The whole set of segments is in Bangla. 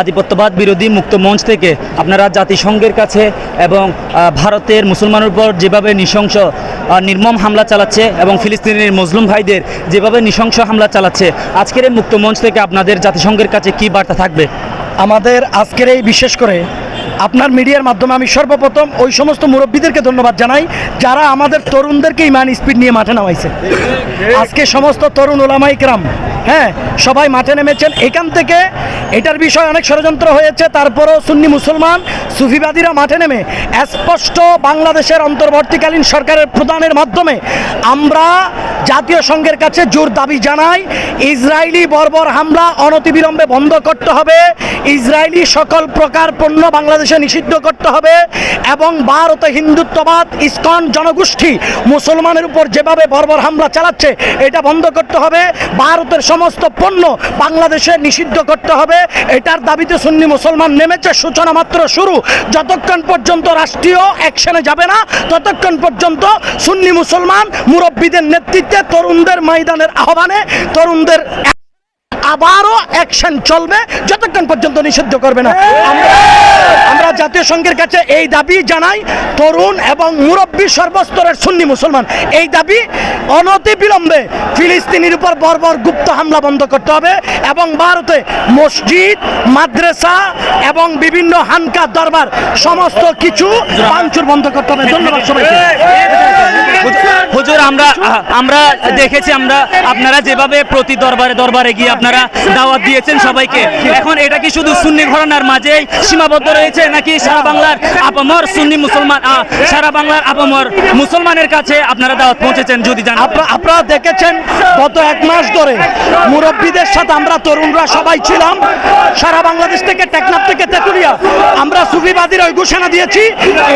আধিপত্যবাদ বিরোধী মুক্ত মঞ্চ থেকে আপনারা জাতিসংঘের কাছে এবং ভারতের মুসলমানের উপর যেভাবে নৃশংস নির্মম হামলা চালাচ্ছে এবং ফিলিস্তিনের মজলুম ভাইদের যেভাবে নৃশংস হামলা চালাচ্ছে, আজকের এই মুক্ত মঞ্চ থেকে আপনাদের জাতিসংঘের কাছে কি বার্তা থাকবে? আমাদের আজকের এই বিশেষ করে আপনার মিডিয়ার মাধ্যমে আমি সর্বপ্রথম ওই সমস্ত মুরব্বীদেরকে ধন্যবাদ জানাই, যারা আমাদের তরুণদেরকে ইমান স্পিড নিয়ে মাঠে নামাইছে। আজকে সমস্ত তরুণ ওলামাইকরাম হ্যাঁ সবাই মাঠে নেমেছেন। এখান থেকে এটার বিষয় অনেক ষড়যন্ত্র হয়েছে, তারপরও সুন্নি মুসলমান, সুফিবাদীরা মাঠে নেমে। স্পষ্ট বাংলাদেশের অন্তর্বর্তীকালীন সরকারের প্রদানের মাধ্যমে আমরা জাতীয় সংঘের কাছে জোর দাবি জানাই, ইসরায়েলি বর্বর হামলা অনতিবিলম্বে বন্ধ করতে হবে, ইসরায়েলি সকল প্রকার পণ্য বাংলাদেশে নিষিদ্ধ করতে হবে, এবং ভারতে হিন্দুত্ববাদ, ইস্কন জনগোষ্ঠী মুসলমানের উপর যেভাবে বর্বর হামলা চালাচ্ছে, এটা বন্ধ করতে হবে, ভারতের সমস্ত পণ্য বাংলাদেশে নিষিদ্ধ করতে হবে। এটার দাবিতে সুন্নি মুসলমান নেমেছে। সূচনা মাত্র শুরু। যতক্ষণ পর্যন্ত রাষ্ট্রীয় অ্যাকশনে যাবে না, ততক্ষণ পর্যন্ত সুন্নি মুসলমান মুরব্বীদের নেতৃত্বে তরুণদের ময়দানের আহ্বানে তরুণদের আবারও অ্যাকশন চলবে, যতক্ষণ পর্যন্ত নিষিদ্ধ করবে না। আমরা আমরা জাতীয় সংঘের কাছে এই দাবি জানাই, তরুণ এবং মুরব্বী সর্বস্তরের সুন্নি মুসলমান। এই দাবি অনতি বিলম্বে ফিলিস্তিনির উপর বর্বর গুপ্ত হামলা বন্ধ করতে হবে এবং ভারতে মসজিদ, মাদ্রাসা এবং বিভিন্ন হানকা দরবার, সমস্ত কিছু ভাঙচুর বন্ধ করতে হবে। ধন্যবাদ সবাইকে। আমরা আমরা দেখেছি, আমরা আপনারা যেভাবে প্রতি দরবারে দরবারে গিয়ে আপনারা দাওয়াত দিয়েছেন সবাইকে। এখন এটা কি শুধু সুন্নি ঘরানার মাঝেই সীমাবদ্ধ রয়েছে নাকি সারা বাংলার আপামর সুন্নি মুসলমান সারা বাংলার আপামর মুসলমানের কাছে আপনারা দাওয়াত পৌঁছেছেন যদি আপনা- আপনারা দেখেছেন, গত এক মাস ধরে মুরব্বীদের সাথে আমরা তরুণরা সবাই ছিলাম। সারা বাংলাদেশ থেকে টেকনাফ থেকে তেতুলিয়া আমরা সুফিবাদীর ওই ঘোষণা দিয়েছি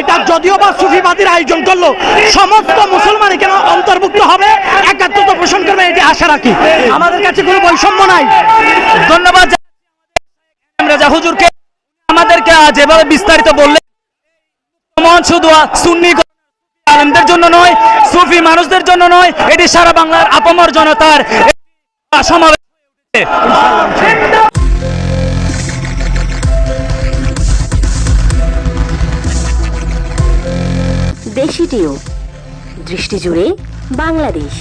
এটা যদিও বা সুফিবাদীর আয়োজন করল সমস্ত মুসলমান এখানে অন্তর্ভুক্ত হবে? একাত্মতা পোষণ করবে এটি আশা রাখি। আমাদের কাছে কোনো বৈষম্য নাই। ধন্যবাদ যা হুজুরকে আমাদেরকে আহ, যেভাবে বিস্তারিত বললেন শুধু সুন্নি আলেমদের জন্য নয় সুফি মানুষদের জন্য নয় এটি সারা বাংলার আপামর জনতার সমাবেশ উঠেছে। দেশি টিউব দৃষ্টি জুড়ে বাংলাদেশ